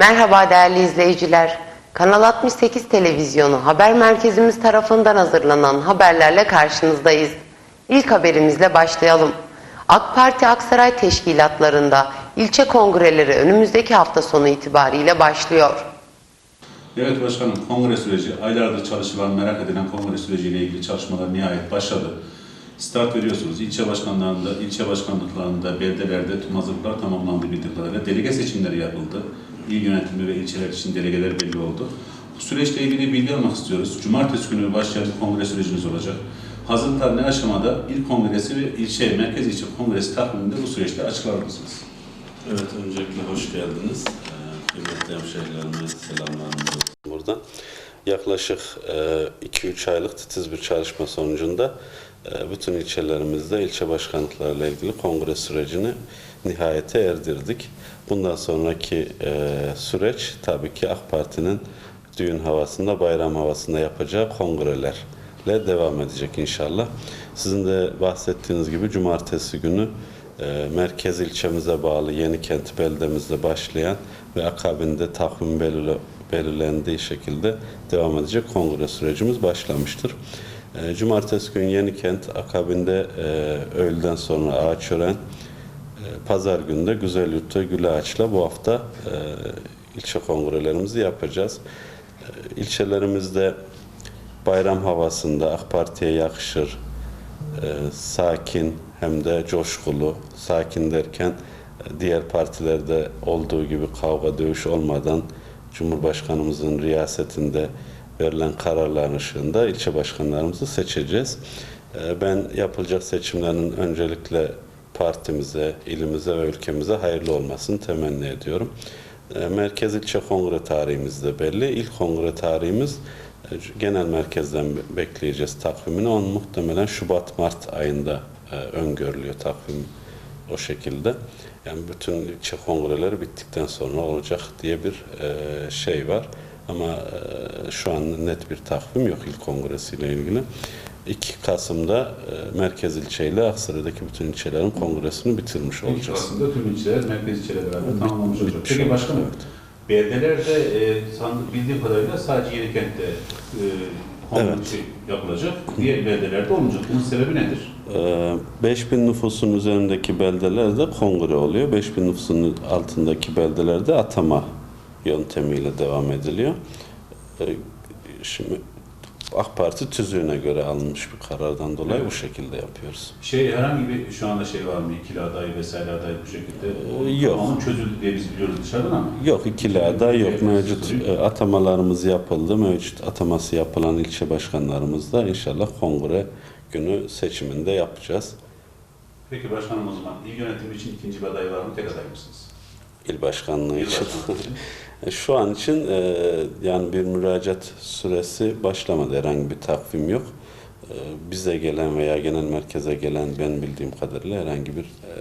Merhaba değerli izleyiciler. Kanal 68 televizyonu haber merkezimiz tarafından hazırlanan haberlerle karşınızdayız. İlk haberimizle başlayalım. AK Parti Aksaray teşkilatlarında ilçe kongreleri önümüzdeki hafta sonu itibariyle başlıyor. Evet başkanım, kongre süreci, aylardır çalışılan, merak edilen kongre süreciyle ilgili çalışmalar nihayet başladı. Start veriyorsunuz. İlçe başkanlarında, ilçe başkanlıklarında, beldelerde tüm hazırlıklar tamamlandı bildiğim kadarıyla. Delege seçimleri yapıldı. İl yönetimi ve ilçeler için delegeler belli oldu. Bu süreçle ilgili bilgi almak istiyoruz. Cumartesi günü başlayan bir kongre sürecimiz olacak. Hazırlıklar ne aşamada? İl kongresi ve ilçe, merkez ilçe kongresi takviminde bu süreçte açıklar mısınız? Evet, öncelikle hoş geldiniz. Ee, Kıymetli hemşehrilerime selamlarımız olsun buradan. Yaklaşık 2-3 aylık titiz bir çalışma sonucunda e, bütün ilçelerimizde ilçe başkanlıklarıyla ilgili kongre sürecini nihayete erdirdik. Bundan sonraki e, süreç tabii ki AK Parti'nin düğün havasında, bayram havasında yapacağı kongrelerle devam edecek inşallah. Sizin de bahsettiğiniz gibi cumartesi günü e, merkez ilçemize bağlı Yenikent beldemizde başlayan ve akabinde takvim belirle, belirlendiği şekilde devam edecek kongre sürecimiz başlamıştır. E, Cumartesi günü Yenikent, akabinde e, öğleden sonra Ağaçören, e, Pazar günü de Güzelyurt ve Güleağaç'la bu hafta e, ilçe kongrelerimizi yapacağız. E, ilçelerimizde bayram havasında AK Parti'ye yakışır, e, sakin hem de coşkulu, sakin derken e, diğer partilerde olduğu gibi kavga dövüş olmadan Cumhurbaşkanımızın riyasetinde verilen kararların ışığında ilçe başkanlarımızı seçeceğiz. E, Ben yapılacak seçimlerin öncelikle partimize, ilimize ve ülkemize hayırlı olmasını temenni ediyorum. E, Merkez ilçe kongre tarihimiz de belli. İlk kongre tarihimiz e, genel merkezden bekleyeceğiz takvimini. Onun muhtemelen Şubat-Mart ayında e, öngörülüyor takvim o şekilde. Yani bütün ilçe kongreleri bittikten sonra olacak diye bir e, şey var. Ama e, şu an net bir takvim yok ilk kongresiyle ilgili. 2 Kasım'da e, merkez ilçeyle Aksaray'daki bütün ilçelerin kongresini bitirmiş olacağız. Aslında tüm ilçeler, merkez ilçeler beraber tamamlamış olacak. Peki başkanım, evet. beldelerde e, sandık bildiğim kadarıyla sadece Yenikent'te e, Evet. şey yapılacak. Diğer beldelerde olmayacak. Bunun sebebi nedir? Ee, 5000 nüfusun üzerindeki beldelerde kongre oluyor. 5000 nüfusun altındaki beldelerde atama yöntemiyle devam ediliyor. Ee, Şimdi AK Parti tüzüğüne göre alınmış bir karardan dolayı Evet. bu şekilde yapıyoruz. Şey herhangi bir şu anda şey var mı? İkili aday vesaire aday bu şekilde. Ee, yok. Tamamı çözüldü diye biz biliyoruz dışarıdan ama. Yok ikili aday yok. Mevcut e, atamalarımız yapıldı. Mevcut ataması yapılan ilçe başkanlarımız da inşallah kongre günü seçiminde yapacağız. Peki başkanım o zaman il yönetimi için ikinci bir aday var mı? Tek aday mısınız? İl başkanlığı İl için. başkanlığı için. Şu an için e, yani bir müracaat süresi başlamadı. Herhangi bir takvim yok. E, bize gelen veya genel merkeze gelen ben bildiğim kadarıyla herhangi bir e,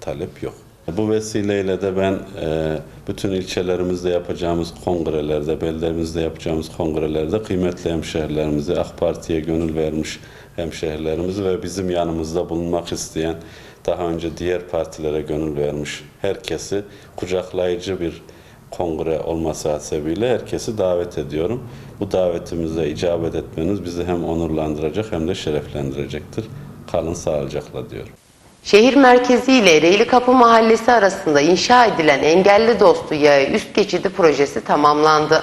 talep yok. Bu vesileyle de ben e, bütün ilçelerimizde yapacağımız kongrelerde, beldemizde yapacağımız kongrelerde kıymetli hemşehrilerimizi, AK Parti'ye gönül vermiş hemşehrilerimizi ve bizim yanımızda bulunmak isteyen, daha önce diğer partilere gönül vermiş herkesi kucaklayıcı bir kongre olması hasebiyle herkesi davet ediyorum. Bu davetimize icabet etmeniz bizi hem onurlandıracak hem de şereflendirecektir. Kalın sağlıcakla diyorum. Şehir merkezi ile Ereğli Kapı Mahallesi arasında inşa edilen engelli dostu yaya üst geçidi projesi tamamlandı.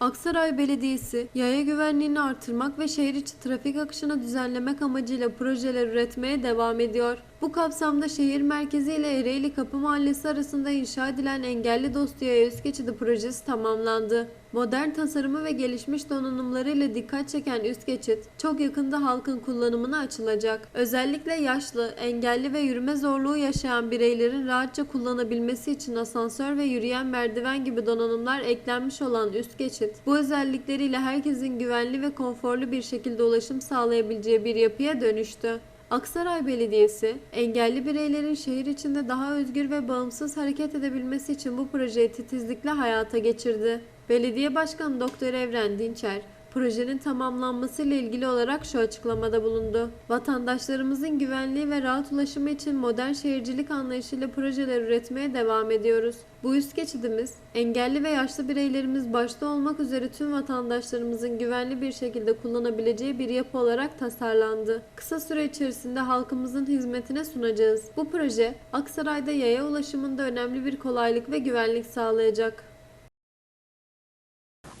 Aksaray Belediyesi, yaya güvenliğini artırmak ve şehir içi trafik akışını düzenlemek amacıyla projeler üretmeye devam ediyor. Bu kapsamda şehir merkezi ile Ereğli Kapı Mahallesi arasında inşa edilen Engelli Dostu Yaya Üst Geçidi projesi tamamlandı. Modern tasarımı ve gelişmiş donanımlarıyla dikkat çeken üst geçit çok yakında halkın kullanımına açılacak. Özellikle yaşlı, engelli ve yürüme zorluğu yaşayan bireylerin rahatça kullanabilmesi için asansör ve yürüyen merdiven gibi donanımlar eklenmiş olan üst geçit, bu özellikleriyle herkesin güvenli ve konforlu bir şekilde ulaşım sağlayabileceği bir yapıya dönüştü. Aksaray Belediyesi, engelli bireylerin şehir içinde daha özgür ve bağımsız hareket edebilmesi için bu projeyi titizlikle hayata geçirdi. Belediye Başkanı Doktor Evren Dinçer, projenin tamamlanması ile ilgili olarak şu açıklamada bulundu. Vatandaşlarımızın güvenliği ve rahat ulaşımı için modern şehircilik anlayışıyla projeler üretmeye devam ediyoruz. Bu üst geçidimiz, engelli ve yaşlı bireylerimiz başta olmak üzere tüm vatandaşlarımızın güvenli bir şekilde kullanabileceği bir yapı olarak tasarlandı. Kısa süre içerisinde halkımızın hizmetine sunacağız. Bu proje, Aksaray'da yaya ulaşımında önemli bir kolaylık ve güvenlik sağlayacak.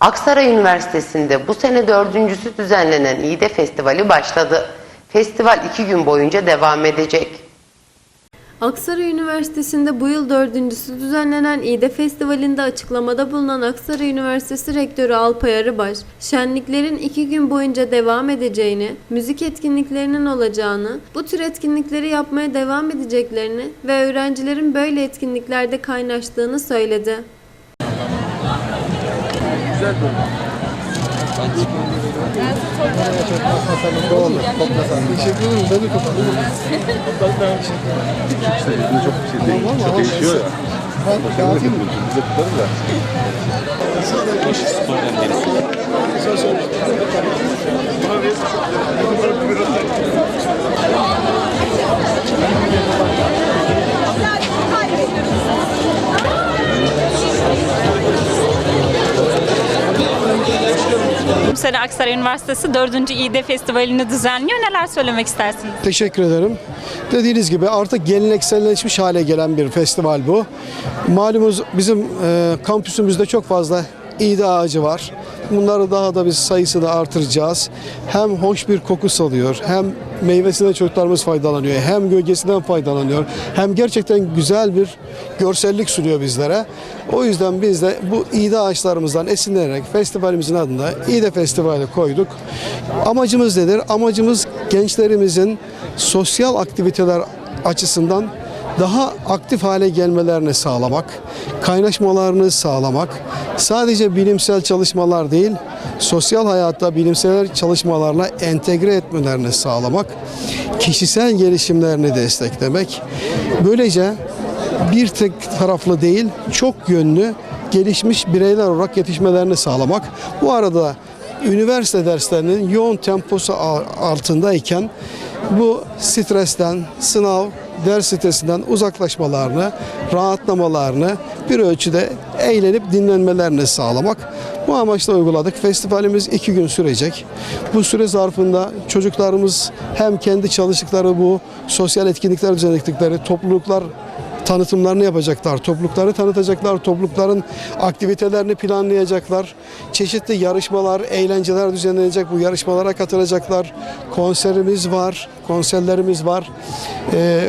Aksaray Üniversitesi'nde bu sene dördüncüsü düzenlenen İğde Festivali başladı. Festival iki gün boyunca devam edecek. Aksaray Üniversitesi'nde bu yıl dördüncüsü düzenlenen İğde Festivali'nde açıklamada bulunan Aksaray Üniversitesi Rektörü Alpay Arıbaş, şenliklerin iki gün boyunca devam edeceğini, müzik etkinliklerinin olacağını, bu tür etkinlikleri yapmaya devam edeceklerini ve öğrencilerin böyle etkinliklerde kaynaştığını söyledi. Çok değişiyor ya. Bize tutarız da. Bu sene Aksaray Üniversitesi 4. İİD Festivali'ni düzenliyor. Neler söylemek istersiniz? Teşekkür ederim. Dediğiniz gibi artık gelenekselleşmiş hale gelen bir festival bu. Malumunuz bizim e, kampüsümüzde çok fazla iğde ağacı var. Bunları daha da biz sayısını artıracağız. Hem hoş bir koku salıyor, hem meyvesinden çocuklarımız faydalanıyor, hem gölgesinden faydalanıyor, hem gerçekten güzel bir görsellik sunuyor bizlere. O yüzden biz de bu iğde ağaçlarımızdan esinlenerek festivalimizin adına İğde Festivali koyduk. Amacımız nedir? Amacımız gençlerimizin sosyal aktiviteler açısından daha aktif hale gelmelerini sağlamak, kaynaşmalarını sağlamak, sadece bilimsel çalışmalar değil, sosyal hayatta bilimsel çalışmalarla entegre etmelerini sağlamak, kişisel gelişimlerini desteklemek. Böylece bir tek taraflı değil, çok yönlü gelişmiş bireyler olarak yetişmelerini sağlamak. Bu arada üniversite derslerinin yoğun temposu altındayken bu stresten, sınav, ders sitesinden uzaklaşmalarını, rahatlamalarını bir ölçüde eğlenip dinlenmelerini sağlamak. Bu amaçla uyguladık. Festivalimiz iki gün sürecek. Bu süre zarfında çocuklarımız hem kendi çalıştıkları bu sosyal etkinlikler düzenledikleri topluluklar tanıtımlarını yapacaklar, toplulukları tanıtacaklar, toplulukların aktivitelerini planlayacaklar. Çeşitli yarışmalar, eğlenceler düzenlenecek. Bu yarışmalara katılacaklar. Konserimiz var, konserlerimiz var. Ee,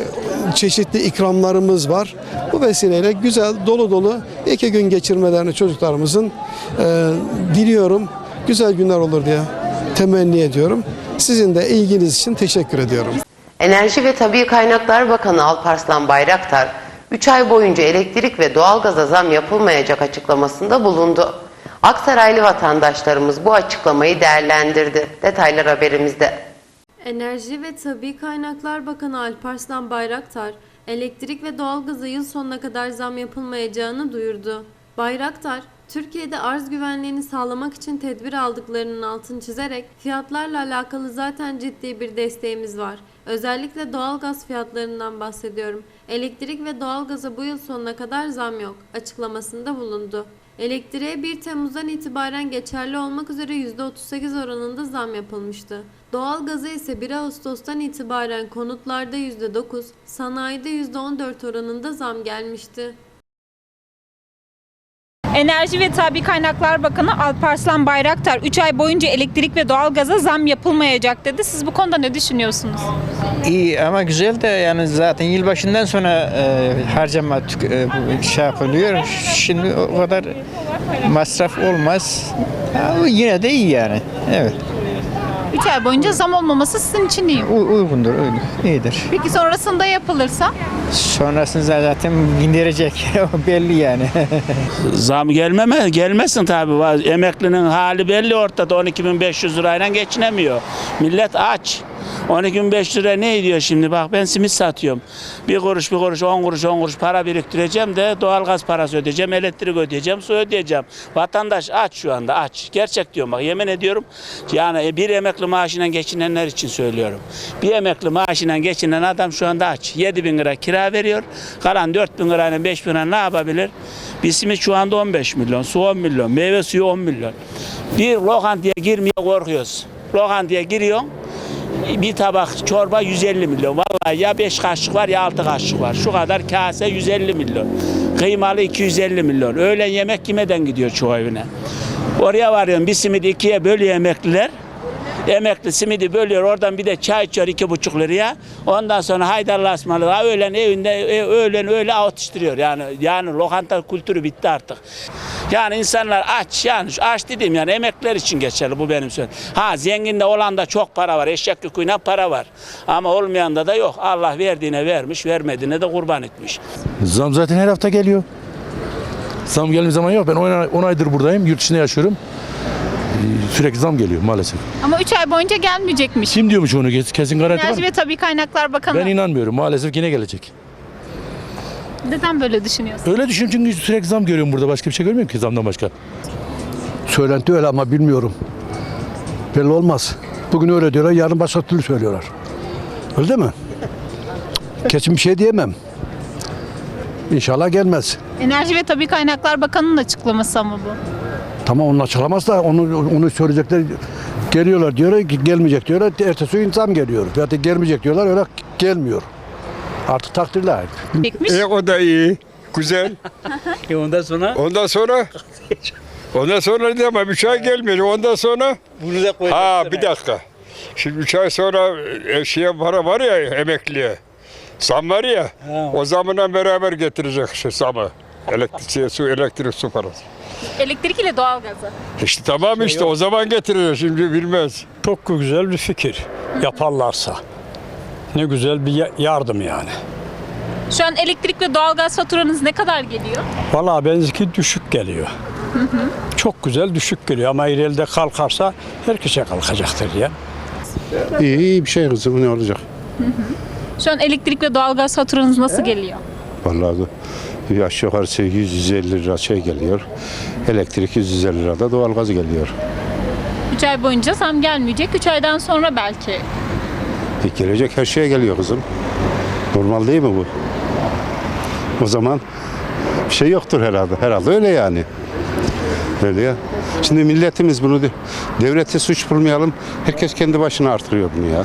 çeşitli ikramlarımız var. Bu vesileyle güzel, dolu dolu iki gün geçirmelerini çocuklarımızın e, diliyorum. Güzel günler olur diye temenni ediyorum. Sizin de ilginiz için teşekkür ediyorum. Enerji ve Tabi Kaynaklar Bakanı Alparslan Bayraktar, 3 ay boyunca elektrik ve doğalgaza zam yapılmayacak açıklamasında bulundu. Aksaraylı vatandaşlarımız bu açıklamayı değerlendirdi. Detaylar haberimizde. Enerji ve Tabi Kaynaklar Bakanı Alparslan Bayraktar, elektrik ve doğalgaza yıl sonuna kadar zam yapılmayacağını duyurdu. Bayraktar, Türkiye'de arz güvenliğini sağlamak için tedbir aldıklarının altını çizerek fiyatlarla alakalı zaten ciddi bir desteğimiz var. Özellikle doğalgaz fiyatlarından bahsediyorum. Elektrik ve doğalgaza bu yıl sonuna kadar zam yok açıklamasında bulundu. Elektriğe 1 Temmuz'dan itibaren geçerli olmak üzere %38 oranında zam yapılmıştı. Doğalgaza ise 1 Ağustos'tan itibaren konutlarda %9, sanayide %14 oranında zam gelmişti. Enerji ve Tabi Kaynaklar Bakanı Alparslan Bayraktar 3 ay boyunca elektrik ve doğalgaza zam yapılmayacak dedi. Siz bu konuda ne düşünüyorsunuz? İyi ama güzel de yani zaten yılbaşından sonra e, harcama tük, e, şey yapılıyor. Şimdi o kadar masraf olmaz. Ama yine de iyi yani. Evet. 3 ay boyunca zam olmaması sizin için iyi. U- uygundur, uygun. iyidir. Peki sonrasında yapılırsa? Sonrasında zaten indirecek. O belli yani. Zam gelmeme gelmesin tabii. Emeklinin hali belli ortada 12.500 lirayla geçinemiyor. Millet aç. 12.500 lira ne ediyor şimdi? Bak ben simit satıyorum. Bir kuruş, bir kuruş, 10 kuruş, 10 kuruş para biriktireceğim de doğalgaz parası ödeyeceğim, elektrik ödeyeceğim, su ödeyeceğim. Vatandaş aç şu anda aç. Gerçek diyorum bak yemin ediyorum. Yani bir emekli maaşıyla geçinenler için söylüyorum. Bir emekli maaşıyla geçinen adam şu anda aç. 7 bin lira kira veriyor. Kalan 4 bin lirayla 5 bin lira ne yapabilir? Bir simit şu anda 15 milyon, su 10 milyon, meyve suyu 10 milyon. Bir lokantaya girmeye korkuyoruz. Lokantaya giriyorsun, bir tabak çorba 150 milyon. Vallahi ya 5 kaşık var ya 6 kaşık var. Şu kadar kase 150 milyon. Kıymalı 250 milyon. Öğlen yemek yemeden gidiyor çoğu evine. Oraya varıyorum bir simidi ikiye bölüyor emekliler. Emekli simidi bölüyor oradan bir de çay içiyor iki buçuk liraya. Ondan sonra haydarlı asmalı öğlen evinde e, öğlen öyle atıştırıyor. Yani yani lokanta kültürü bitti artık. Yani insanlar aç yani aç dedim yani emekliler için geçerli bu benim söylediğim. Ha zenginde olan da çok para var. Eşek yüküne para var. Ama olmayanda da yok. Allah verdiğine vermiş, vermediğine de kurban etmiş. Zam zaten her hafta geliyor. Zam gelme zaman yok. Ben 10 aydır buradayım. Yurt dışında yaşıyorum. Ee, Sürekli zam geliyor maalesef. Ama 3 ay boyunca gelmeyecekmiş. Kim diyormuş onu kesin garanti var Enerji ve Tabii Kaynaklar Bakanı. Ben inanmıyorum. Maalesef yine gelecek. Neden böyle düşünüyorsun? Öyle düşünüyorum çünkü sürekli zam görüyorum burada. Başka bir şey görmüyorum ki zamdan başka. Söylenti öyle ama bilmiyorum. Belli olmaz. Bugün öyle diyorlar, yarın başka türlü söylüyorlar. Öyle değil mi? Kesin bir şey diyemem. İnşallah gelmez. Enerji ve Tabii Kaynaklar Bakanı'nın açıklaması ama bu. Tamam onun açıklamaz da onu onu söyleyecekler. Geliyorlar diyorlar ki gelmeyecek diyorlar. Ertesi gün zam geliyor. Ya da gelmeyecek diyorlar öyle gelmiyor. Artık takdirler. Çekmiş. E, o da iyi. Güzel. E ondan sonra Ondan sonra Ondan sonra ne ama 3 ay gelmiyor. Ondan sonra bunu da koy. ha bir dakika. Şimdi 3 ay sonra e, şeye para var ya emekliye. Zam var ya. O zamına beraber getirecek şu zamı. Elektrik, su, elektrik, su parası. Elektrik ile doğalgazı. İşte tamam işte o zaman getirir şimdi bilmez. Çok güzel bir fikir yaparlarsa. Ne güzel bir ya- yardım yani. Şu an elektrik ve doğalgaz faturanız ne kadar geliyor? Vallahi benimki düşük geliyor. Çok güzel düşük geliyor ama ileride kalkarsa herkese kalkacaktır ya. İyi, iyi bir şey kızım. Ne olacak? Şu an elektrik ve doğalgaz faturanız nasıl geliyor? Vallahi aşağı yukarı 150 lira şey geliyor. Elektrik 150 lira da doğalgaz geliyor. 3 ay boyunca zam gelmeyecek. 3 aydan sonra belki. E, gelecek her şeye geliyor kızım. Normal değil mi bu? O zaman bir şey yoktur herhalde. Herhalde öyle yani. Öyle ya. Şimdi milletimiz bunu de- devlete suç bulmayalım. Herkes kendi başına artırıyor bunu ya.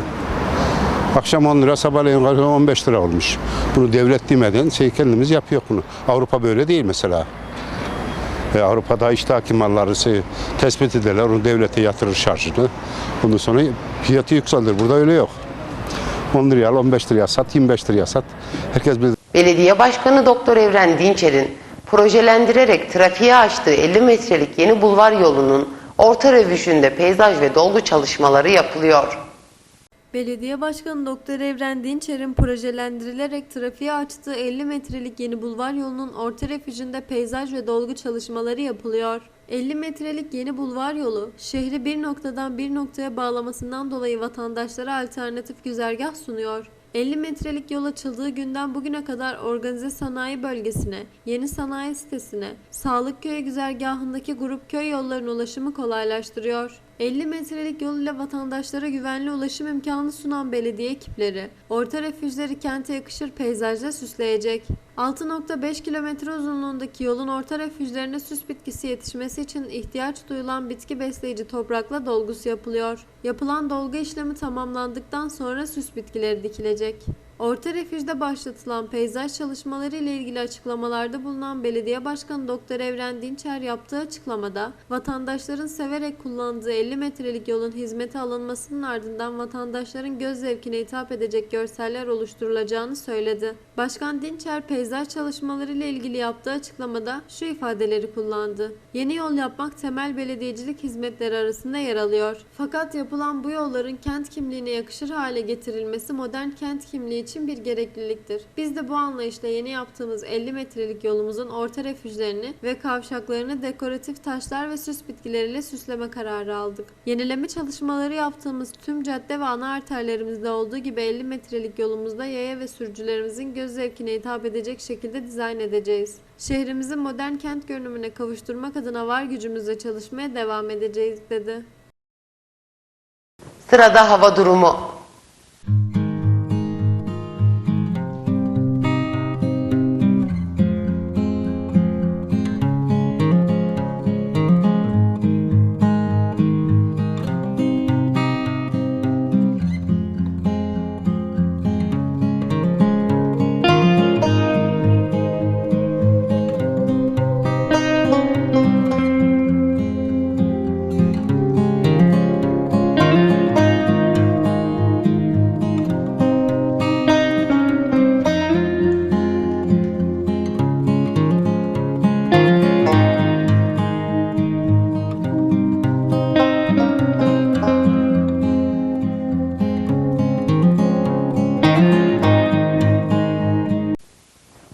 Akşam 10 lira, sabahleyin 15 lira olmuş. Bunu devlet demeden şey kendimiz yapıyor bunu. Avrupa böyle değil mesela. E, Avrupa'da işte hakim malları şey, tespit ederler, onu devlete yatırır şarjını. Ondan sonra fiyatı yükseldir. Burada öyle yok. 10 liraya al, 15 liraya sat, 25 liraya sat. Herkes bir Belediye Başkanı Doktor Evren Dinçer'in projelendirerek trafiğe açtığı 50 metrelik yeni bulvar yolunun orta rövüşünde peyzaj ve dolgu çalışmaları yapılıyor. Belediye Başkanı Doktor Evren Dinçer'in projelendirilerek trafiğe açtığı 50 metrelik yeni bulvar yolunun orta refüjünde peyzaj ve dolgu çalışmaları yapılıyor. 50 metrelik yeni bulvar yolu, şehri bir noktadan bir noktaya bağlamasından dolayı vatandaşlara alternatif güzergah sunuyor. 50 metrelik yol açıldığı günden bugüne kadar organize sanayi bölgesine, yeni sanayi sitesine, Sağlık Köyü güzergahındaki grup köy yollarına ulaşımı kolaylaştırıyor. 50 metrelik yol ile vatandaşlara güvenli ulaşım imkanı sunan belediye ekipleri, orta refüjleri kente yakışır peyzajla süsleyecek. 6.5 kilometre uzunluğundaki yolun orta refüjlerine süs bitkisi yetişmesi için ihtiyaç duyulan bitki besleyici toprakla dolgusu yapılıyor. Yapılan dolgu işlemi tamamlandıktan sonra süs bitkileri dikilecek. Orta refüjde başlatılan peyzaj çalışmaları ile ilgili açıklamalarda bulunan Belediye Başkanı Doktor Evren Dinçer yaptığı açıklamada vatandaşların severek kullandığı 50 metrelik yolun hizmete alınmasının ardından vatandaşların göz zevkine hitap edecek görseller oluşturulacağını söyledi. Başkan Dinçer peyzaj çalışmaları ile ilgili yaptığı açıklamada şu ifadeleri kullandı. Yeni yol yapmak temel belediyecilik hizmetleri arasında yer alıyor. Fakat yapılan bu yolların kent kimliğine yakışır hale getirilmesi modern kent kimliği için için bir gerekliliktir. Biz de bu anlayışla yeni yaptığımız 50 metrelik yolumuzun orta refüjlerini ve kavşaklarını dekoratif taşlar ve süs bitkileriyle süsleme kararı aldık. Yenileme çalışmaları yaptığımız tüm cadde ve ana arterlerimizde olduğu gibi 50 metrelik yolumuzda yaya ve sürücülerimizin göz zevkine hitap edecek şekilde dizayn edeceğiz. Şehrimizi modern kent görünümüne kavuşturmak adına var gücümüzle çalışmaya devam edeceğiz dedi. Sırada hava durumu.